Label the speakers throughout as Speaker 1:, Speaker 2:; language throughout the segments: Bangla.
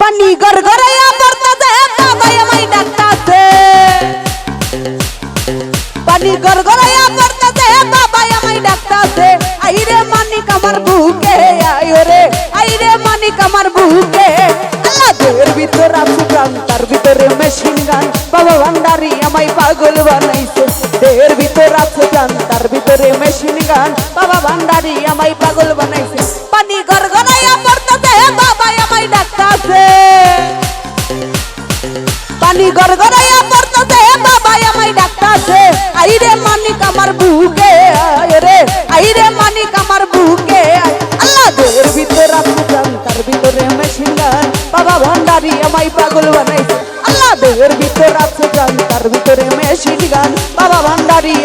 Speaker 1: পানি গরগরাইয়া পড়তাছে বাবাই আমায় ডাকতাছে। পানি গরগরাইয়া পড়তাছে বাবাই আমায় ডাকতাছে। আইরে মানিক আমার বুকে, আয় রে, আইরে মানিক আমার বুকে। আল্লাহ দেহের ভিতর আছে প্রাণ, তার ভিতরে মেশিন গান বাবা ভান্ডারি আমায় পাগল বানাইছে। দেহের ভিতর আছে প্রাণ, তার ভিতরে মেশিন গান বাবা ভান্ডারি আমায় পাগল বানাইছে। পানি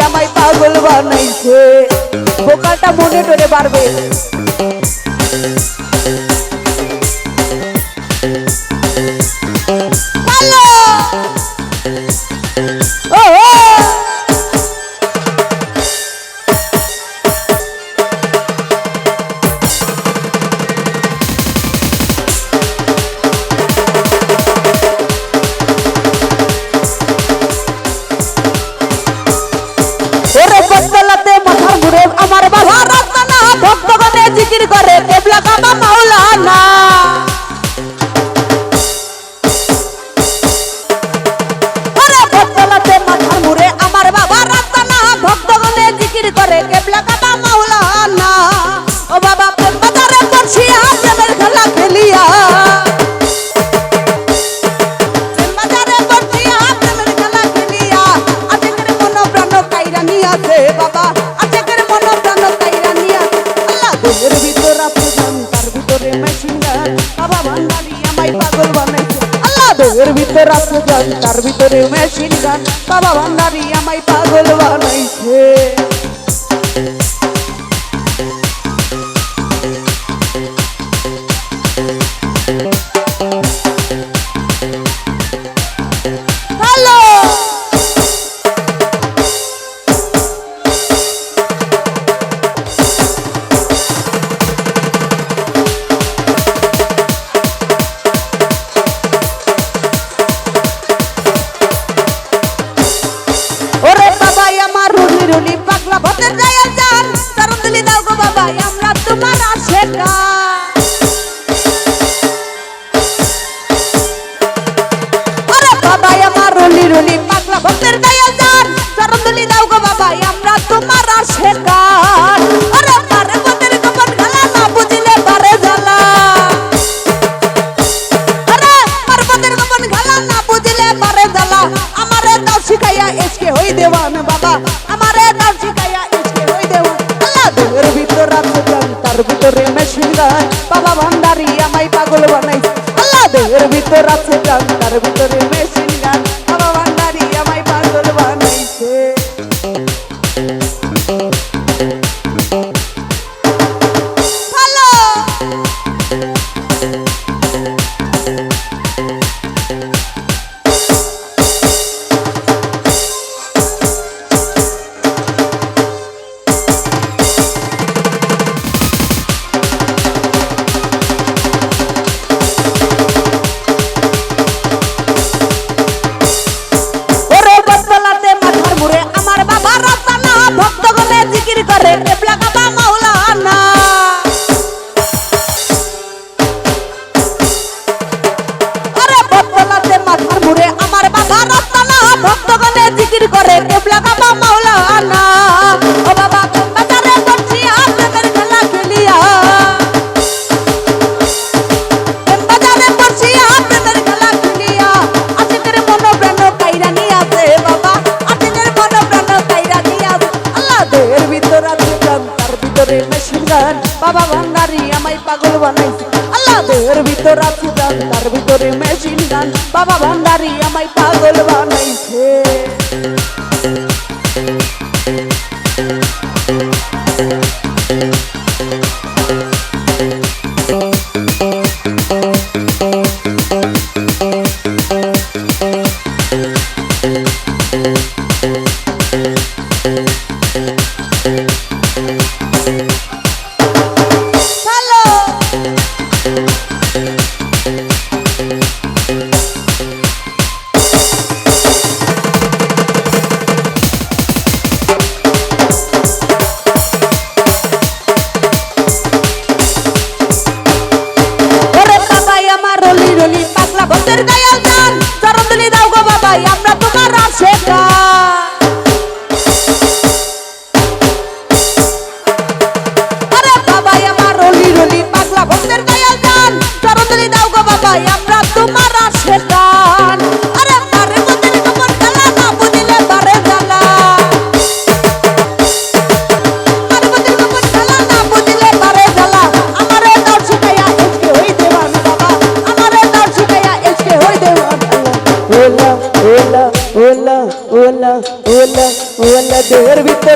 Speaker 1: আমায় পাগল বানাইছে। বোকাটা মনে টনে পারবে তার ভিতরে মেশিন গান বাবা ভান্ডারি রুলি পাগলা ভতের যায় যান তারুলি দাও গো বাবা আমরা তোমার আশেকা ওরে পারে ভতের গোপন খেলা না বুঝিলে পারে জ্বালা। আরে পার্বতের গোপন খেলা না বুঝলে পারে জ্বালা। আমারে দাও শিখাইয়া এসকে হই দেওয়ান বাবা। আমারে দাও শিখাইয়া এসকে হই দেওয়ান। আল্লাহ দেহের ভিতর আছে গান তার ভিতরে মেশিন গান বাবা ভান্ডারি আমায় পাগল বানাইছে। আল্লাহ দেহের ভিতর আছে গান তার ভিতরে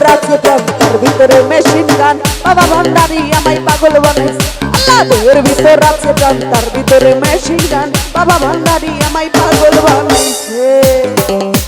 Speaker 1: রাজকুটন তার ভিতরে মেশিন গান বাবা ভণ্ডারি আমায় পাগল বানাইছে আল্লাহ বইয়ের ভিতর রাজকুটন তার ভিতরে মেশিন গান বাবা ভণ্ডারি আমায় পাগল বানাইছে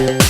Speaker 2: Thank you.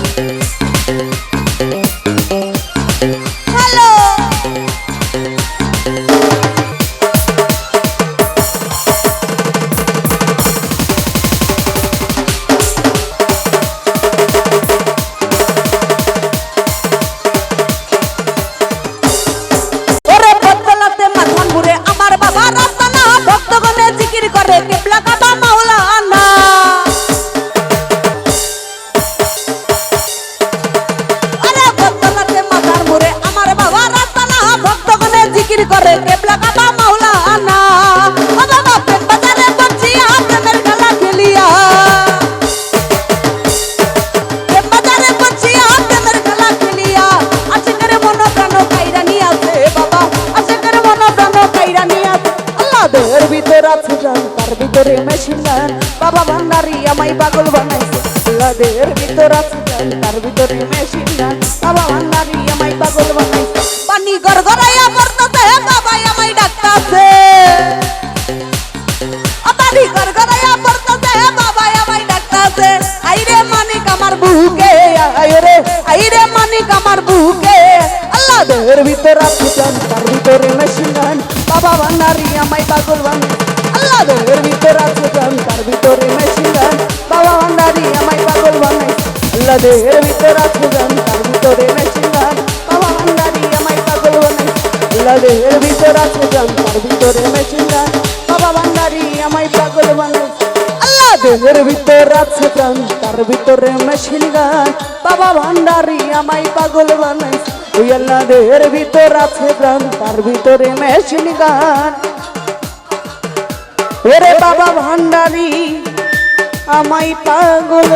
Speaker 2: রস তার ভিতরে মেশিন গান।
Speaker 1: বাবা ভাল্লা নিয়ে মাই পাগল বানাই পানি গড়গড়াইয়া মরতেছে বাবা আমায় ডাকতাছে। পানি গড়গড়াইয়া মরতেছে বাবা আমায় ডাকতাছে। আইরে মানিক আমার বুকে আইরে আইরে মানিক আমার বুকে। আল্লাহ
Speaker 2: দেহের ভিতরে
Speaker 1: দেহের ভিতর আছে তার ভিতরে গান বাবা ভান্ডারি আমায় পাগল প্রাণ তার ভিতরে গান বাবা ভান্ডারি, আমায় পাগল দেহের ভিতর আছে প্রাণ তার ভিতরে মেশিন গান বাবা ভান্ডারি, আমায় পাগল আল্লাহ দেহের ভিতর আছে প্রাণ তার ভিতরে মেশিন গান ওরে বাবা ভান্ডারি, আমায় পাগল